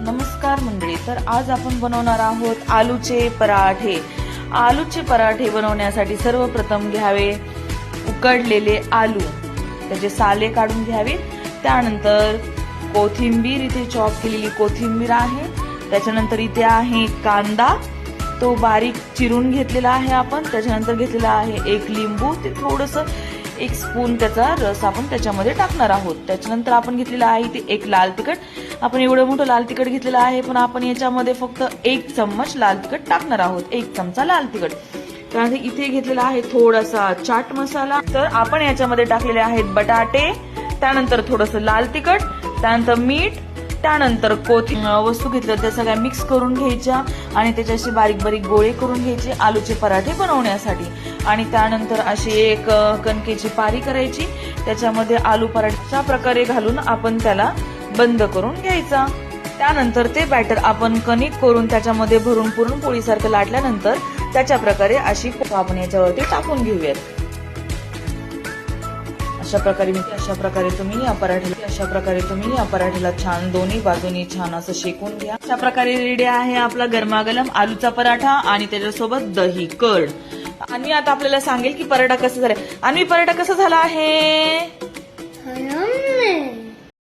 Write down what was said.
नमस्कार मंडळी तर आज आपण बनवणार आहोत आलूचे पराठे. आलूचे पराठे बनवण्यासाठी सर्वप्रथम घ्यावे उकडलेले आलू. त्याचे साले काढून घ्यावे. त्यानंतर कोथिंबीर इथे चॉप केलेली कोथिंबीर आहे. त्याच्यानंतर इथे आहे कांदा. तो बारीक चिरून घेतलेला आहे आपण. त्याच्यानंतर घेतलेला आहे एक लिंबू. ते थोडंसं एक स्पून त्याचा रस आपण त्याच्यामध्ये टाकणार आहोत. त्याच्यानंतर आपण घेतलेला आहे इथे एक लाल तिखट. आपण एवढं मोठं लाल तिखट घेतलेलं आहे पण आपण याच्यामध्ये फक्त एक चम्मच लाल तिखट टाकणार आहोत. एक चमचा लाल तिखट. त्यानंतर इथे घेतलेला आहे थोडासा चाट मसाला. तर आपण याच्यामध्ये टाकलेले आहेत बटाटे त्यानंतर थोडंसं लाल तिखट त्यानंतर मीठ त्यानंतर कोथी वस्तू घेतल्या त्या सगळ्या मिक्स करून घ्यायच्या आणि त्याच्याशी बारीक बारीक गोळे करून घ्यायचे आलूचे पराठे बनवण्यासाठी. आणि त्यानंतर अशी एक कणकेची पारी करायची. त्याच्यामध्ये आलू पराठ्याच्या प्रकारे घालून आपण त्याला बंद करून घ्यायचा. त्यानंतर ते बॅटर आपण कणिक करून त्याच्यामध्ये भरून पुरणपोळीसारखं लाटल्यानंतर त्याच्या प्रकारे अशी आपण याच्यावरती टाकून घेऊयात. अशा प्रकारे मी अशा प्रकारे तुम्ही या पराठ्याला अशा प्रकारे तुम्ही या पराठ्याला छान दोन्ही बाजूनी छान असं शेकून घ्या. अशा प्रकारे रेडी आहे आपला गरमागरम आलूचा पराठा आणि त्याच्यासोबत दही कड आणि आता आपल्याला सांगेल की पराठा कसा झाला. आणि पराठा कसा झाला आहे?